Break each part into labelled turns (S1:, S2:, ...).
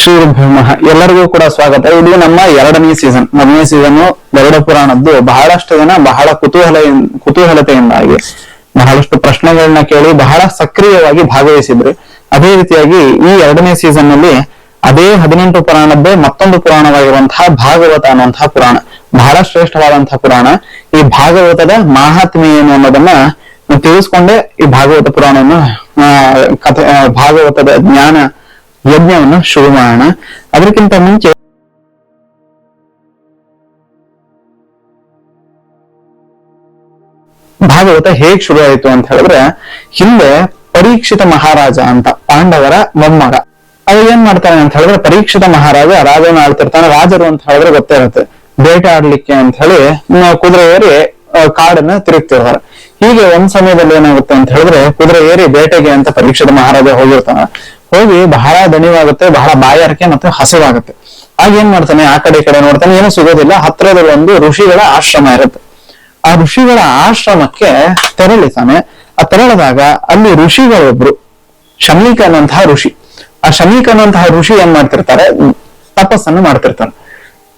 S1: ಶ್ರೀ ಬ್ರಹ್ಮ ಎಲ್ಲರಿಗೂ ಕೂಡ ಸ್ವಾಗತ. ಇದು ನಮ್ಮ ಎರಡನೇ ಸೀಸನ್ ಮೊದಲನೇ ಸೀಸನ್ ಗರುಡ ಪುರಾಣದ್ದು ಬಹಳಷ್ಟು ಜನ ಬಹಳ ಕುತೂಹಲ ಕುತೂಹಲತೆಯಿಂದಾಗಿ ಬಹಳಷ್ಟು ಪ್ರಶ್ನೆಗಳನ್ನ ಕೇಳಿ ಬಹಳ ಸಕ್ರಿಯವಾಗಿ ಭಾಗವಹಿಸಿದ್ರು. ಅದೇ ರೀತಿಯಾಗಿ ಈ ಎರಡನೇ ಸೀಸನ್ನಲ್ಲಿ ಅದೇ ಹದಿನೆಂಟು ಪುರಾಣದ್ದೇ ಮತ್ತೊಂದು ಪುರಾಣವಾಗಿರುವಂತಹ ಭಾಗವತ ಅನ್ನುವಂತಹ ಪುರಾಣ. ಬಹಳ ಶ್ರೇಷ್ಠವಾದಂತಹ ಪುರಾಣ. ಈ ಭಾಗವತದ ಮಾಹಾತ್ಮ್ಯ ಏನು ಅನ್ನೋದನ್ನ ತಿಳಿಸ್ಕೊಂಡೇ ಈ ಭಾಗವತ ಪುರಾಣವನ್ನು ಕಥೆ ಭಾಗವತದ ಜ್ಞಾನ ಯಜ್ಞವನ್ನು ಶುರು ಮಾಡೋಣ. ಅದಕ್ಕಿಂತ ಮುಂಚೆ ಭಾಗವತ ಹೇಗ್ ಶುರು ಆಯ್ತು ಅಂತ ಹೇಳಿದ್ರೆ, ಹಿಂದೆ ಪರೀಕ್ಷಿತ ಮಹಾರಾಜ ಅಂತ, ಪಾಂಡವರ ಮೊಮ್ಮಗ. ಅವ ಏನ್ ಮಾಡ್ತಾನೆ ಅಂತ ಹೇಳಿದ್ರೆ, ಪರೀಕ್ಷಿತ ಮಹಾರಾಜ ರಾಜನ ಆಳ್ತಿರ್ತಾನೆ ರಾಜರು ಅಂತ ಹೇಳಿದ್ರೆ ಗೊತ್ತೇ ಇರುತ್ತೆ. ಬೇಟೆ ಆಡ್ಲಿಕ್ಕೆ ಅಂತ ಹೇಳಿ ಕುದುರೆ ಏರಿ ಕಾಡನ್ನ ತಿರುಗ್ತಿರ್ತಾರೆ. ಹೀಗೆ ಒಂದ್ ಸಮಯದಲ್ಲಿ ಏನಾಗುತ್ತೆ ಅಂತ ಹೇಳಿದ್ರೆ, ಕುದುರೆ ಏರಿ ಬೇಟೆಗೆ ಅಂತ ಪರೀಕ್ಷಿತ ಮಹಾರಾಜ ಹೋಗಿರ್ತಾನೆ. ಹೋಗಿ ಬಹಳ ದಣಿವಾಗುತ್ತೆ, ಬಹಳ ಬಾಯಾರಿಕೆ ಮತ್ತೆ ಹಸಿವಾಗುತ್ತೆ. ಆಗ ಏನ್ ಮಾಡ್ತಾನೆ? ಆ ಕಡೆ ಈ ಕಡೆ ನೋಡ್ತಾನೆ, ಏನೂ ಸಿಗೋದಿಲ್ಲ. ಹತ್ರದಲ್ಲಿ ಒಂದು ಋಷಿಗಳ ಆಶ್ರಮ ಇರುತ್ತೆ. ಆ ಋಷಿಗಳ ಆಶ್ರಮಕ್ಕೆ ತೆರಳಿತಾನೆ ಆ ತೆರಳಿದಾಗ ಅಲ್ಲಿ ಋಷಿಗಳೊಬ್ರು ಶಮೀಕ ಅನ್ನುವಂತಹ ಋಷಿ. ಆ ಶಮೀಕ ಅನ್ನುವಂತಹ ಋಷಿ ಏನ್ ಮಾಡ್ತಿರ್ತಾರೆ? ತಪಸ್ಸನ್ನು ಮಾಡ್ತಿರ್ತಾನೆ.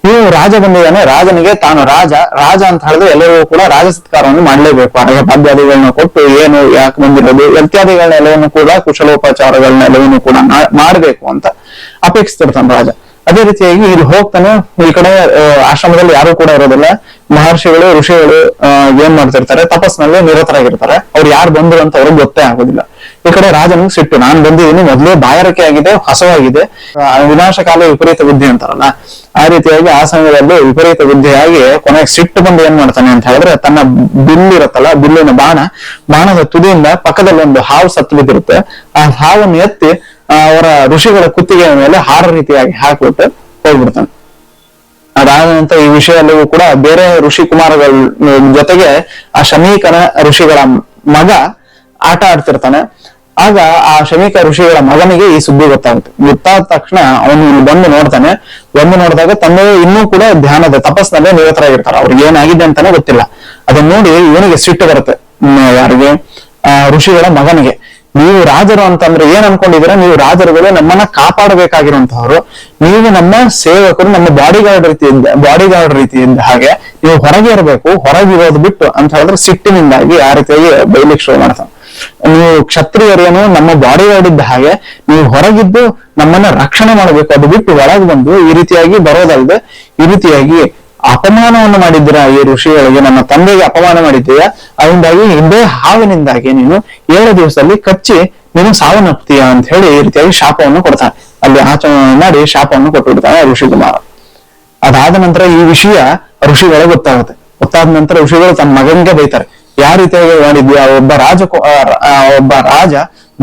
S1: ಇವು ರಾಜ ಬಂದಿದ್ದಾನೆ ರಾಜನಿಗೆ ತಾನು ರಾಜ ರಾಜ ಅಂತ ಹೇಳಿದ್ರೆ ಎಲ್ಲರಿಗೂ ಕೂಡ ರಾಜ ಸತ್ಕಾರವನ್ನು ಮಾಡಲೇಬೇಕು. ಹಾಗೆ ಪದ್ಯಾದಿಗಳನ್ನ ಕೊಟ್ಟು ಏನು ಯಾಕೆ ಬಂದಿರೋದು ಇತ್ಯಾದಿಗಳನ್ನೆಲ್ಲವನ್ನು ಕೂಡ ಕುಶಲೋಪಚಾರಗಳನ್ನೆಲ್ಲವನ್ನು ಕೂಡ ಮಾಡಬೇಕು ಅಂತ ಅಪೇಕ್ಷಿಸ್ತಿರ್ತಾನೆ ರಾಜ ಅದೇ ರೀತಿಯಾಗಿ ಇಲ್ಲಿ ಹೋಗ್ತಾನೆ, ಈ ಕಡೆ ಆಶ್ರಮದಲ್ಲಿ ಯಾರು ಕೂಡ ಇರೋದಿಲ್ಲ. ಮಹರ್ಷಿಗಳು, ಋಷಿಗಳು ಏನ್ ಮಾಡ್ತಿರ್ತಾರೆ? ತಪಸ್ನಲ್ಲಿ ನಿರತರಾಗಿರ್ತಾರೆ. ಅವ್ರು ಯಾರು ಬಂದ್ರು ಅಂತ ಅವ್ರಿಗೆ ಗೊತ್ತೇ ಆಗೋದಿಲ್ಲ. ಈ ಕಡೆ ರಾಜನಿಗೆ ಸಿಟ್ಟು. ನಾನ್ ಬಂದಿದ್ದೀನಿ, ಮೊದಲೇ ಬಾಯಾರಿಕೆ ಆಗಿದೆ, ಹಸವಾಗಿದೆ. ವಿನಾಶಕಾಲ ವಿಪರೀತ ಬುದ್ಧಿ ಅಂತಾರಲ್ಲ. ಆ ರೀತಿಯಾಗಿ ಆ ಸಮಯದಲ್ಲಿ ವಿಪರೀತ ಬುದ್ಧಿಯಾಗಿ ಕೊನೆಗೆ ಸಿಟ್ಟು ಬಂದು ಏನ್ ಮಾಡ್ತಾನೆ ಅಂತ ಹೇಳಿದ್ರೆ ತನ್ನ ಬಿಲ್ಲು ಇರುತ್ತಲ್ಲ ಬಿಲ್ಲಿನ ಬಾಣ, ಬಾಣದ ತುದಿಯಿಂದ ಪಕ್ಕದಲ್ಲಿ ಒಂದು ಹಾವು ಸತ್ತು ಬಿದ್ದಿರುತ್ತೆ ಆ ಹಾವನ್ನು ಎತ್ತಿ ಅವರ ಋಷಿಗಳ ಕುತ್ತಿಗೆಯ ಮೇಲೆ ಹಾರ ರೀತಿಯಾಗಿ ಹಾಕ್ಬಿಟ್ಟು ಹೋಗ್ಬಿಡ್ತಾನೆ. ಅದಾದ ನಂತರ ಈ ವಿಷಯದಲ್ಲೂ ಕೂಡ ಬೇರೆ ಋಷಿ ಕುಮಾರಗಳ ಜೊತೆಗೆ ಆ ಶಮೀಕನ ಋಷಿಗಳ ಮಗ ಆಟ ಆಡ್ತಿರ್ತಾನೆ. ಆಗ ಆ ಶಮೀಕ ಋಷಿಗಳ ಮಗನಿಗೆ ಈ ಸುದ್ದಿ ಗೊತ್ತಾಗುತ್ತೆ. ಗೊತ್ತಾದ ತಕ್ಷಣ ಅವನು ಇಲ್ಲಿ ಬಂದು ನೋಡ್ತಾನೆ. ಬಂದು ನೋಡಿದಾಗ ತಂದೆ ಇನ್ನೂ ಕೂಡ ಧ್ಯಾನದ ತಪಸ್ನಲ್ಲೇ ನಿರತರಾಗಿರ್ತಾರೆ. ಅವ್ರಿಗೆ ಏನಾಗಿದೆ ಅಂತಾನೆ ಗೊತ್ತಿಲ್ಲ. ಅದನ್ನ ನೋಡಿ ಇವನಿಗೆ ಸಿಟ್ಟು ಬರುತ್ತೆ. ಯಾರಿಗೆ? ಆ, ಋಷಿಗಳ ಮಗನಿಗೆ. ನೀವು ರಾಜರು ಅಂತಂದ್ರೆ ಏನ್ ಅನ್ಕೊಂಡಿದೀರ ನೀವು ರಾಜರುಗಳು ನಮ್ಮನ್ನ ಕಾಪಾಡಬೇಕಾಗಿರುವಂತಹವ್ರು. ನೀವು ನಮ್ಮ ಸೇವಕರು, ನಮ್ಮ ಬಾಡಿ ಗಾರ್ಡ್ ರೀತಿಯಿಂದ ಬಾಡಿ ಗಾರ್ಡ್ ರೀತಿಯಿಂದ ಹಾಗೆ ನೀವು ಹೊರಗೆ ಇರಬೇಕು, ಹೊರಗೆ ಇರೋದು ಬಿಟ್ಟು ಅಂತ ಹೇಳಿದ್ರೆ ಸಿಟ್ಟಿನಿಂದಾಗಿ ಆ ರೀತಿಯಾಗಿ ಬೈಲಿಕ್ ಶುರು ಮಾಡ್ತಾರೆ. ನೀವು ಕ್ಷತ್ರಿಯರೇನು, ನಮ್ಮ ಬಾಡಿ ಗಾರ್ಡ್ ಇದ್ದ ಹಾಗೆ ನೀವು ಹೊರಗಿದ್ದು ನಮ್ಮನ್ನ ರಕ್ಷಣೆ ಮಾಡಬೇಕು. ಅದು ಬಿಟ್ಟು ಒಳಗೆ ಬಂದು ಈ ರೀತಿಯಾಗಿ ಬರೋದಲ್ಲದೆ ಈ ರೀತಿಯಾಗಿ ಅಪಮಾನವನ್ನು ಮಾಡಿದ್ದೀರಾ? ಈ ಋಷಿಗಳಿಗೆ ನನ್ನ ತಂದೆಗೆ ಅಪಮಾನ ಮಾಡಿದ್ದೀಯಾ? ಅದರಿಂದಾಗಿ ಹಿಂದೆ ಹಾವಿನಿಂದಾಗಿ ನೀನು ಏಳು ದಿವಸದಲ್ಲಿ ಕಚ್ಚಿ ನೀನು ಸಾವನ್ನಪ್ತೀಯ ಅಂತ ಹೇಳಿ ಈ ರೀತಿಯಾಗಿ ಶಾಪವನ್ನು ಕೊಡ್ತಾನೆ. ಅಲ್ಲಿ ಆಚರಣೆ ಮಾಡಿ ಶಾಪವನ್ನು ಕೊಟ್ಟು ಬಿಡ್ತಾನೆ ಋಷಿಕುಮಾರ. ಅದಾದ ನಂತರ ಈ ವಿಷಯ ಋಷಿಗಳ ಗೊತ್ತಾಗುತ್ತೆ. ಗೊತ್ತಾದ ನಂತರ ಋಷಿಗಳು ತಮ್ಮ ಮಗನಿಗೆ ಬೈತಾರೆ. ಯಾವ ರೀತಿಯಾಗಿ ಮಾಡಿದ್ಯಾ? ಒಬ್ಬ ರಾಜ ಒಬ್ಬ ರಾಜ,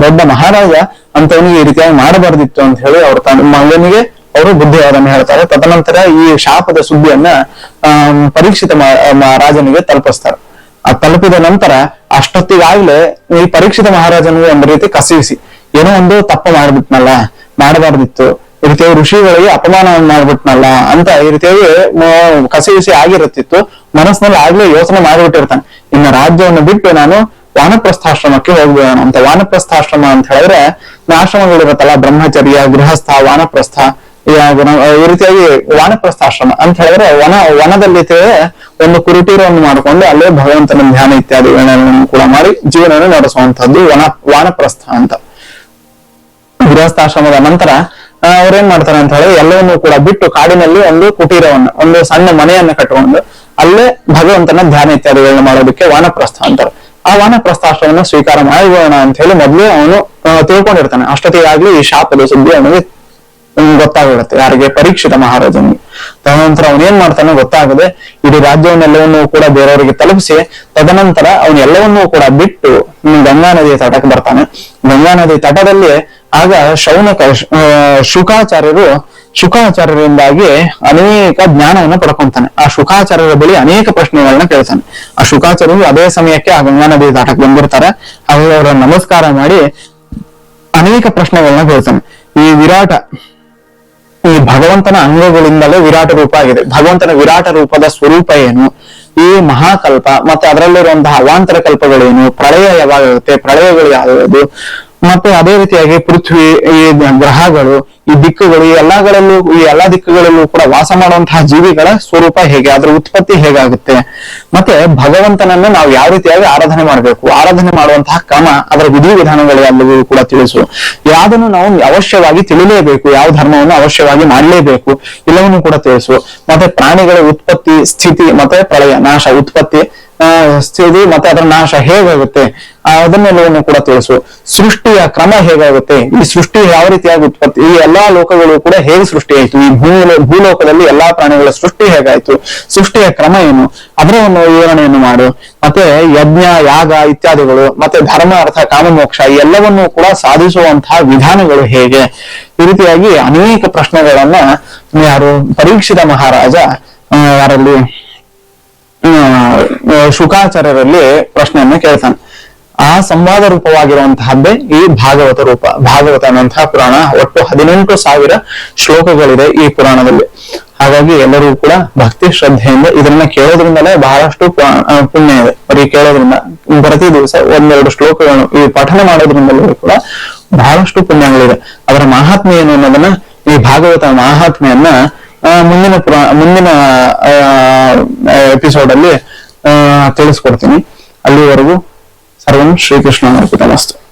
S1: ದೊಡ್ಡ ಮಹಾರಾಜ ಅಂತವನಿಗೆ ಈ ರೀತಿಯಾಗಿ ಮಾಡಬಾರ್ದಿತ್ತು ಅಂತ ಹೇಳಿ ಅವ್ರ ತನ್ನ ಮಗನಿಗೆ ಅವರು ಬುದ್ಧಿವಾದನ ಹೇಳ್ತಾರೆ. ತದನಂತರ ಈ ಶಾಪದ ಸುದ್ದಿಯನ್ನ ಪರೀಕ್ಷಿತ ರಾಜನಿಗೆ ತಲುಪಿಸ್ತಾರೆ. ಆ ತಲುಪಿದ ನಂತರ ಅಷ್ಟೊತ್ತಿಗಾಗ್ಲೇ ಈ ಪರೀಕ್ಷಿತ ಮಹಾರಾಜನಿಗೆ ಒಂದು ರೀತಿ ಕಸಿವಿಸಿ, ಏನೋ ಒಂದು ತಪ್ಪು ಮಾಡ್ಬಿಟ್ನಲ್ಲ, ಮಾಡಬಾರ್ದಿತ್ತು, ಈ ರೀತಿಯ ಋಷಿಗಳಿಗೆ ಅಪಮಾನವನ್ನು ಮಾಡ್ಬಿಟ್ನಲ್ಲ ಅಂತ ಈ ರೀತಿಯಾಗಿ ಕಸಿವಿಸಿ ಆಗಿರುತ್ತಿತ್ತು. ಮನಸ್ಸಿನಲ್ಲಿ ಆಗ್ಲೇ ಯೋಚನೆ ಮಾಡಿಬಿಟ್ಟಿರ್ತಾನೆ. ಇನ್ನು ರಾಜ್ಯವನ್ನು ಬಿಟ್ಟು ನಾನು ವಾನಪ್ರಸ್ಥಾಶ್ರಮಕ್ಕೆ ಹೋಗ್ಬೇಡ ಅಂತ. ವಾನಪ್ರಸ್ಥಾಶ್ರಮ ಅಂತ ಹೇಳಿದ್ರೆ, ಆಶ್ರಮಗಳಿರುತ್ತಲ್ಲ, ಬ್ರಹ್ಮಚರ್ಯ, ಗೃಹಸ್ಥ, ವಾನಪ್ರಸ್ಥ ಈ ರೀತಿಯಾಗಿ ವಾನಪ್ರಸ್ಥಾಶ್ರಮ ಅಂತ ಹೇಳಿದ್ರೆ ವನ, ವನದಲ್ಲಿ ಒಂದು ಕುರುಟೀರವನ್ನು ಮಾಡಿಕೊಂಡು ಅಲ್ಲೇ ಭಗವಂತನ ಧ್ಯಾನ ಇತ್ಯಾದಿಗಳನ್ನು ಕೂಡ ಮಾಡಿ ಜೀವನವನ್ನು ನಡೆಸುವಂತಹದ್ದು ವನ, ವಾನಪ್ರಸ್ಥ ಅಂತ. ಗೃಹಸ್ಥಾಶ್ರಮದ ನಂತರ ಅವ್ರೇನ್ ಮಾಡ್ತಾರೆ ಅಂತ ಹೇಳಿ ಎಲ್ಲವನ್ನೂ ಕೂಡ ಬಿಟ್ಟು ಕಾಡಿನಲ್ಲಿ ಒಂದು ಕುಟೀರವನ್ನು, ಒಂದು ಸಣ್ಣ ಮನೆಯನ್ನ ಕಟ್ಟಿಕೊಂಡು ಅಲ್ಲೇ ಭಗವಂತನ ಧ್ಯಾನ ಇತ್ಯಾದಿಗಳನ್ನ ಮಾಡೋದಕ್ಕೆ ವಾನಪ್ರಸ್ಥ ಅಂತಾರೆ. ಆ ವಾನಪ್ರಸ್ಥಾಶ್ರಮವನ್ನು ಸ್ವೀಕಾರ ಮಾಡಿಬೋಣ ಅಂತ ಹೇಳಿ ಮೊದಲು ಅವನು ತಿಳ್ಕೊಂಡಿರ್ತಾನೆ. ಅಷ್ಟೊತ್ತಿಗಾಗ್ಲಿ ಈ ಶಾಪದ ಸುದ್ದಿ ಅವನಿಗೆ ಹ್ಮ್, ಗೊತ್ತಾಗಿರುತ್ತೆ ಯಾರಿಗೆ? ಪರೀಕ್ಷಿತ ಮಹಾರಾಜನಿಗೆ. ತದನಂತರ ಏನ್ ಮಾಡ್ತಾನೆ ಗೊತ್ತಾಗದೆ ಇಡೀ ರಾಜ್ಯವನ್ನೆಲ್ಲವನ್ನೂ ಕೂಡ ಬೇರೆಯವರಿಗೆ ತಲುಪಿಸಿ ತದನಂತರ ಅವನ್ ಎಲ್ಲವನ್ನೂ ಕೂಡ ಬಿಟ್ಟು ಗಂಗಾ ನದಿಯ ತಟಕ್ಕೆ ಬರ್ತಾನೆ. ಗಂಗಾ ನದಿ ತಟದಲ್ಲಿ ಆಗ ಶೌನಕ ಶುಕಾಚಾರ್ಯರು ಶುಕಾಚಾರ್ಯರಿಂದಾಗಿ ಅನೇಕ ಜ್ಞಾನವನ್ನು ಪಡ್ಕೊಂತಾನೆ. ಆ ಶುಕಾಚಾರ್ಯರ ಬಳಿ ಅನೇಕ ಪ್ರಶ್ನೆಗಳನ್ನ ಕೇಳ್ತಾನೆ. ಆ ಶುಕಾಚಾರ್ಯರು ಅದೇ ಸಮಯಕ್ಕೆ ಆ ಗಂಗಾ ನದಿ ತಟಕ್ಕೆ ಬಂದಿರ್ತಾರೆ ಅವರು ಅವರ ನಮಸ್ಕಾರ ಮಾಡಿ ಅನೇಕ ಪ್ರಶ್ನೆಗಳನ್ನ ಕೇಳ್ತಾನೆ. ಈ ವಿರಾಟ ಭಗವಂತನ ಅಂಗಗಳಿಂದಲೇ ವಿರಾಟ ರೂಪ ಆಗಿದೆ. ಭಗವಂತನ ವಿರಾಟ ರೂಪದ ಸ್ವರೂಪ ಏನು? ಈ ಮಹಾಕಲ್ಪ, ಮತ್ತೆ ಅದರಲ್ಲಿರುವಂತಹ ಅವಾಂತರ ಕಲ್ಪಗಳೇನು? ಪ್ರಳಯ ಯಾವಾಗುತ್ತೆ ಪ್ರಳಯಗಳು ಯಾವ್ಯಾವುದು ಮತ್ತೆ ಅದೇ ರೀತಿಯಾಗಿ ಪೃಥ್ವಿ, ಈ ಗ್ರಹಗಳು, ಈ ದಿಕ್ಕುಗಳು, ಈ ಎಲ್ಲಗಳಲ್ಲೂ, ಈ ಎಲ್ಲಾ ದಿಕ್ಕುಗಳಲ್ಲೂ ಕೂಡ ವಾಸ ಮಾಡುವಂತಹ ಜೀವಿಗಳ ಸ್ವರೂಪ ಹೇಗೆ, ಅದರ ಉತ್ಪತ್ತಿ ಹೇಗಾಗುತ್ತೆ? ಮತ್ತೆ ಭಗವಂತನನ್ನು ನಾವು ಯಾವ ರೀತಿಯಾಗಿ ಆರಾಧನೆ ಮಾಡಬೇಕು? ಆರಾಧನೆ ಮಾಡುವಂತಹ ಕ್ರಮ, ಅದರ ವಿಧಿವಿಧಾನಗಳು ಎಲ್ಲವೂ ಕೂಡ ತಿಳಿಸು. ಯಾವ್ದನ್ನು ನಾವು ಅವಶ್ಯವಾಗಿ ತಿಳಿಲೇಬೇಕು, ಯಾವ ಧರ್ಮವನ್ನು ಅವಶ್ಯವಾಗಿ ಮಾಡಲೇಬೇಕು ಎಲ್ಲವನ್ನೂ ಕೂಡ ತಿಳಿಸು. ಮತ್ತೆ ಪ್ರಾಣಿಗಳ ಉತ್ಪತ್ತಿ, ಸ್ಥಿತಿ, ಮತ್ತೆ ಪ್ರಳಯ, ನಾಶ, ಉತ್ಪತ್ತಿ ಸ್ಥಿತಿ ಮತ್ತೆ ಅದರ ನಾಶ ಹೇಗಾಗುತ್ತೆ? ಅದನ್ನೆಲ್ಲವನ್ನು ಕೂಡ ತಿಳಿಸು. ಸೃಷ್ಟಿಯ ಕ್ರಮ ಹೇಗಾಗುತ್ತೆ? ಈ ಸೃಷ್ಟಿ ಯಾವ ರೀತಿಯಾಗಿ ಉತ್ಪತ್ತಿ ಈ ಎಲ್ಲಾ ಲೋಕಗಳು ಕೂಡ ಹೇಗೆ ಸೃಷ್ಟಿಯಾಯಿತು ಈ ಭೂ ಭೂಲೋಕದಲ್ಲಿ ಎಲ್ಲಾ ಪ್ರಾಣಿಗಳ ಸೃಷ್ಟಿ ಹೇಗಾಯ್ತು? ಸೃಷ್ಟಿಯ ಕ್ರಮ ಏನು? ಅದರ ಒಂದು ವಿವರಣೆಯನ್ನು ಮಾಡು. ಮತ್ತೆ ಯಜ್ಞ, ಯಾಗ ಇತ್ಯಾದಿಗಳು, ಮತ್ತೆ ಧರ್ಮ, ಅರ್ಥ ಕಾಮಮೋಕ್ಷ ಎಲ್ಲವನ್ನು ಕೂಡ ಸಾಧಿಸುವಂತಹ ವಿಧಾನಗಳು ಹೇಗೆ? ಈ ರೀತಿಯಾಗಿ ಅನೇಕ ಪ್ರಶ್ನೆಗಳನ್ನ ಯಾರು? ಪರೀಕ್ಷಿತ ಮಹಾರಾಜ ಯಾರಲ್ಲಿ ಶುಕಾಚಾರ್ಯರಲ್ಲಿ ಪ್ರಶ್ನೆಯನ್ನ ಕೇಳ್ತಾನೆ. ಆ ಸಂವಾದ ರೂಪವಾಗಿರುವಂತಹದ್ದೇ ಈ ಭಾಗವತ ರೂಪ, ಭಾಗವತ ಅನ್ನುವಂತಹ ಪುರಾಣ. ಒಟ್ಟು ಹದಿನೆಂಟು ಸಾವಿರ ಶ್ಲೋಕಗಳಿದೆ ಈ ಪುರಾಣದಲ್ಲಿ. ಹಾಗಾಗಿ ಎಲ್ಲರೂ ಕೂಡ ಭಕ್ತಿ, ಶ್ರದ್ಧೆಯಿಂದ ಇದನ್ನ ಕೇಳೋದ್ರಿಂದಲೇ ಬಹಳಷ್ಟು ಪುಣ್ಯ ಇದೆ. ಬರೀ ಕೇಳೋದ್ರಿಂದ ಪ್ರತಿ ದಿವಸ ಒಂದೆರಡು ಶ್ಲೋಕಗಳನ್ನು ಈ ಪಠನ ಮಾಡೋದ್ರಿಂದಲೂ ಕೂಡ ಬಹಳಷ್ಟು ಪುಣ್ಯಗಳಿದೆ. ಅದರ ಮಹಾತ್ಮೆ ಏನು ಅನ್ನೋದನ್ನ ಈ ಭಾಗವತ ಮಹಾತ್ಮೆಯನ್ನ ಮುಂದಿನ ಮುಂದಿನ ಎಪಿಸೋಡ್ ಅಲ್ಲಿ ತಿಳಿಸ್ಕೊಡ್ತೀನಿ. ಅಲ್ಲಿವರೆಗೂ ಸರ್ವಂ ಶ್ರೀಕೃಷ್ಣ ಅರ್ಪಿತಮಸ್ತು